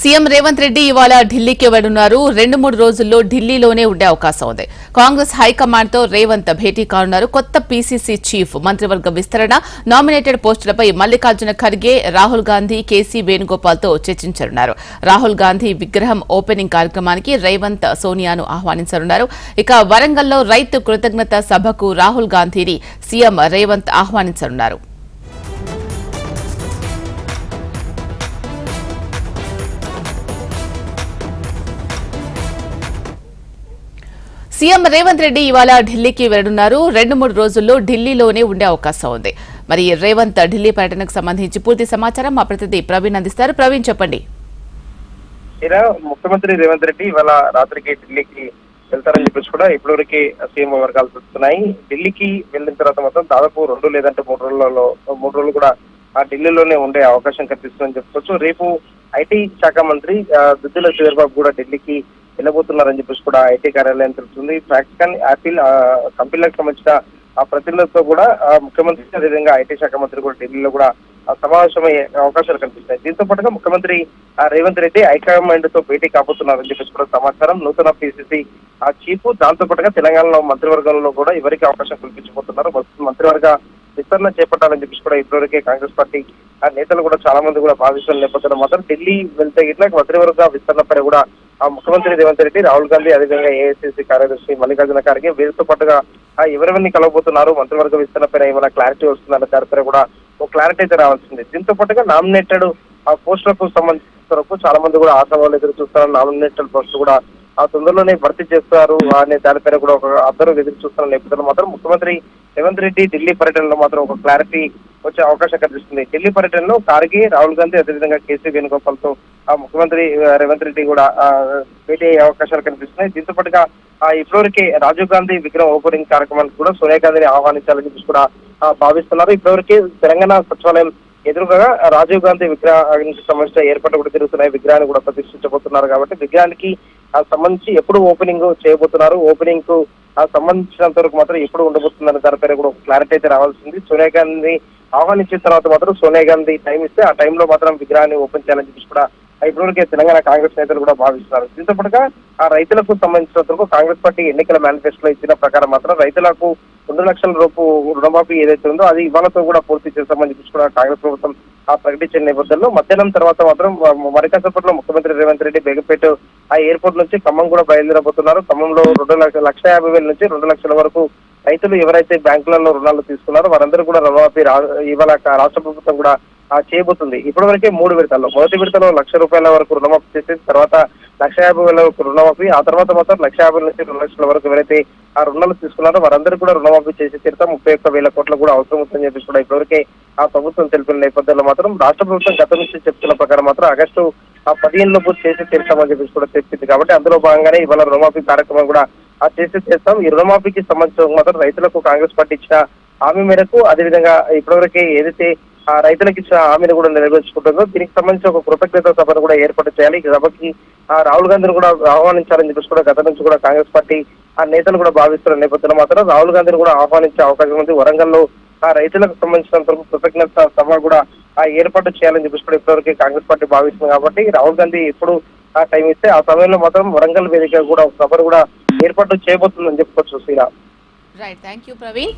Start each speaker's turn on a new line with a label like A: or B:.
A: CM Revanth Reddy ఇవాళ ఢిల్లీకి వెళ్తున్నారు రెండు మూడు రోజుల్లో ఢిల్లీలోనే ఉండే అవకాశం ఉంది. కాంగ్రెస్ హైకమాండ్తో రేవంత్ భేటీ కానున్నారు. కొత్త పీసీసీ చీఫ్ మంత్రివర్గ విస్తరణ నామినేటెడ్ పోస్టులపై మల్లికార్జున ఖర్గే రాహుల్ గాంధీ కేసీ వేణుగోపాల్తో చర్చించనున్నారు. రాహుల్ గాంధీ విగ్రహం ఓపెనింగ్ కార్యక్రమానికి రేవంత్ సోనియాను ఆహ్వానించనున్నారు. ఇక వరంగల్లో రైతు కృతజ్ఞత సభకు రాహుల్ గాంధీని సీఎం రేవంత్ ఆహ్వానించనున్నారు. సీఎం రేవంత్ రెడ్డి ఇవాళ ఢిల్లీకి వెళ్ళనున్నారు. రెండు మూడు రోజుల్లో ఢిల్లీలోనే ఉండే అవకాశం ఉంది. మరి రేవంత్ ఢిల్లీ పర్యటనకు సంబంధించి పూర్తి సమాచారం మా ప్రతినిధి ప్రవీణ్ అందిస్తారు. ప్రవీణ్ చెప్పండి.
B: ఇలా ముఖ్యమంత్రి రేవంత్ రెడ్డి ఇవాళ రాత్రికి ఢిల్లీకి వెళ్తారని చెప్పేసి కూడా ఇప్పటివరకు సీఎం వర్గాలు చూస్తున్నాయి ఢిల్లీకి వెళ్ళిన తర్వాత మాత్రం దాదాపు రెండు లేదంటే మూడు రోజులలో మూడు రోజులు కూడా ఆ ఢిల్లీలోనే ఉండే అవకాశం కనిపిస్తుందని చెప్పుకోవచ్చు. రేపు ఐటీ శాఖ మంత్రి ఆ, దుద్దుల శ్రీధర్బాబు కూడా ఢిల్లీకి వెళ్ళబోతున్నారని చెప్పేసి కూడా ఐటీ కార్యాలయం తెలుస్తుంది. ఫ్యాక్స్కాన్ యాపిల్ కంపెనీలకు సంబంధించిన ఆ ప్రతినిధులతో కూడా ముఖ్యమంత్రి అదేవిధంగా ఐటీ శాఖ మంత్రి కూడా ఢిల్లీలో కూడా సమావేశమయ్యే అవకాశాలు కనిపిస్తాయి దీంతో పాటుగా ముఖ్యమంత్రి ఆ, రేవంత్ రెడ్డి హైకమాండ్తో భేటీ కాబోతున్నారని చెప్పేసి కూడా సమాచారం. నూతన పిసిసి ఆ చీఫ్ దాంతో పాటుగా తెలంగాణలో మంత్రివర్గంలో కూడా ఎవరికి అవకాశం కల్పించబోతున్నారు మంత్రివర్గ విస్తరణ చేపట్టాలని చెప్పేసి కూడా ఇప్పటివరకే కాంగ్రెస్ పార్టీ ఆ నేతలు కూడా చాలా మంది కూడా భావిస్తున్న నేపథ్యంలో మాత్రం ఢిల్లీ వెళ్తే ఇట్లా మంత్రివర్గ విస్తరణపై కూడా ముఖ్యమంత్రి రేవంత్ రెడ్డి రాహుల్ గాంధీ అదేవిధంగా ఏఐసిసి కార్యదర్శి మల్లికార్జున ఖార్గే వీరితో పాటుగా ఆ ఎవరెవరిని కలవబోతున్నారు మంత్రివర్గ విస్తరణపై ఏమైనా క్లారిటీ వస్తుందన్న దానిపై కూడా ఒక క్లారిటీ అయితే రావాల్సింది. దీంతో పాటుగా నామినేటెడ్ ఆ పోస్టులకు సంబంధించిన వరకు చాలా మంది కూడా ఆశావాళ్ళు ఎదురు చూస్తున్నారు. నామినేటెడ్ పోస్టులు కూడా ఆ తొందరలోనే భర్తీ చేస్తారు అనే దానిపైన కూడా ఒక అందరూ ఎదురు చూస్తున్న నేపథ్యంలో మాత్రం ముఖ్యమంత్రి రేవంత్ రెడ్డి ఢిల్లీ పర్యటనలో మాత్రం ఒక క్లారిటీ వచ్చే అవకాశం కనిపిస్తుంది. ఢిల్లీ పర్యటనలో ఖార్గే రాహుల్ గాంధీ అదేవిధంగా కేసీ వేణుగోపాల్తో ఆ ముఖ్యమంత్రి రేవంత్ రెడ్డి కూడా భేటీ అయ్యే అవకాశాలు కనిపిస్తున్నాయి. దీంతో పాటుగా ఇప్పటివరకు రాజీవ్ గాంధీ విగ్రహం ఓపెనింగ్ కార్యక్రమానికి కూడా సోనియా గాంధీని ఆహ్వానించాలని చెప్పేసి కూడా భావిస్తున్నారు. ఇప్పటివరకు తెలంగాణ సచివాలయం ఎదురుగా రాజీవ్ గాంధీ విగ్రహానికి సంబంధించిన ఏర్పాట్లు కూడా జరుగుతున్నాయి. విగ్రహాన్ని కూడా ప్రతిష్ఠించబోతున్నారు కాబట్టి విగ్రహానికి ఆ, సంబంధించి ఎప్పుడు ఓపెనింగ్ చేయబోతున్నారు? ఓపెనింగ్కు ఆ, సంబంధించినంత వరకు మాత్రం ఎప్పుడు ఉండబోతుందని దానిపైన కూడా క్లారిటీ అయితే రావాల్సింది సోనియా గాంధీ ఆహ్వానించిన తర్వాత మాత్రం సోనియా గాంధీ టైం ఇస్తే ఆ టైంలో మాత్రం విగ్రహాన్ని ఓపెన్ చేయాలని చెప్పి కూడా ఇప్పటివరకే తెలంగాణ కాంగ్రెస్ నేతలు కూడా భావిస్తున్నారు. దీంతో పాటుగా ఆ రైతులకు సంబంధించిన కాంగ్రెస్ పార్టీ ఎన్నికల మేనిఫెస్టోలో ఇచ్చిన ప్రకారం మాత్రం రైతులకు రెండు లక్షల రూపు రుణమాఫీ ఏదైతే ఉందో అది ఇవాళతో కూడా పూర్తి చేస్తామని చెప్పేసి కూడా కాంగ్రెస్ ప్రభుత్వం ఆ ప్రకటించిన నేపథ్యంలో మధ్యాహ్నం తర్వాత మాత్రం మరికాసేపట్లో ముఖ్యమంత్రి రేవంత్ రెడ్డి బేగపేట ఆ ఎయిర్పోర్ట్ నుంచి ఖమ్మం కూడా బయలుదేరబోతున్నారు. ఖమ్మంలో రెండు లక్ష లక్ష యాభై వేల నుంచి రెండు లక్షల వరకు రైతులు ఎవరైతే బ్యాంకులలో రుణాలు తీసుకున్నారో వారందరూ కూడా రుణమాఫీ ఇవాళ రాష్ట్ర ప్రభుత్వం కూడా ఆ, ఇప్పటి వరకే మూడు విడతల్లో. మొదటి విడతలో లక్ష రూపాయల వరకు రుణమాఫీ చేసి తర్వాత లక్ష యాభై వేల వరకు రుణమాఫీ ఆ తర్వాత మాత్రం లక్ష యాభై నుంచి రెండు లక్షల వరకు ఎవరైతే ఆ రుణాలు తీసుకున్నారో వారందరూ కూడా రుణమాఫీ చేసి తీరుతా. ముప్పై ఒక్క వేల కోట్లు కూడా అవసరం ఉందని చెప్పి కూడా ఇప్పటివరకే ఆ ప్రభుత్వం తెలిపిన నేపథ్యంలో మాత్రం రాష్ట్ర ప్రభుత్వం గత నుంచి చెప్తున్న ప్రకారం మాత్రం ఆగస్టు ఆ పదిహేను లోపు చేసి తీరుతామని చెప్పేసి కూడా చెప్పింది కాబట్టి అందులో భాగంగానే ఇవాళ రుణమాఫీ కార్యక్రమం కూడా ఆ చేసి చేస్తాం ఈ రుణమాఫీకి సంబంధించిన మాత్రం రైతులకు కాంగ్రెస్ పార్టీ ఇచ్చిన హామీ మేరకు అదేవిధంగా ఇప్పటివరకే ఏదైతే ఆ రైతులకు ఇచ్చిన హామీని కూడా నెరవేర్చుకుంటుందో దీనికి సంబంధించి ఒక కృతజ్ఞత సభను కూడా ఏర్పాటు చేయాలి. ఈ సభకి ఆ రాహుల్ గాంధీని కూడా ఆహ్వానించాలని చెప్పేసి కూడా గత నుంచి కూడా కాంగ్రెస్ పార్టీ ఆ నేతలు కూడా భావిస్తున్న నేపథ్యంలో మాత్రం రాహుల్ గాంధీని కూడా ఆహ్వానించే అవకాశం ఉంది. వరంగల్లో ఆ రైతులకు సంబంధించినంత వరకు కృతజ్ఞత సభ కూడా ఆ ఏర్పాటు చేయాలని చెప్పేసి కూడా ఇప్పటివరకు కాంగ్రెస్ పార్టీ భావిస్తుంది కాబట్టి రాహుల్ గాంధీ ఎప్పుడు ఆ టైం ఇస్తే ఆ సమయంలో మాత్రం వరంగల్ వేదిక కూడా ఒక సభను కూడా ఏర్పాటు చేయబోతుందని చెప్పుకోవచ్చు శ్రీరా
A: రైట్ థ్యాంక్ యూ ప్రవీణ్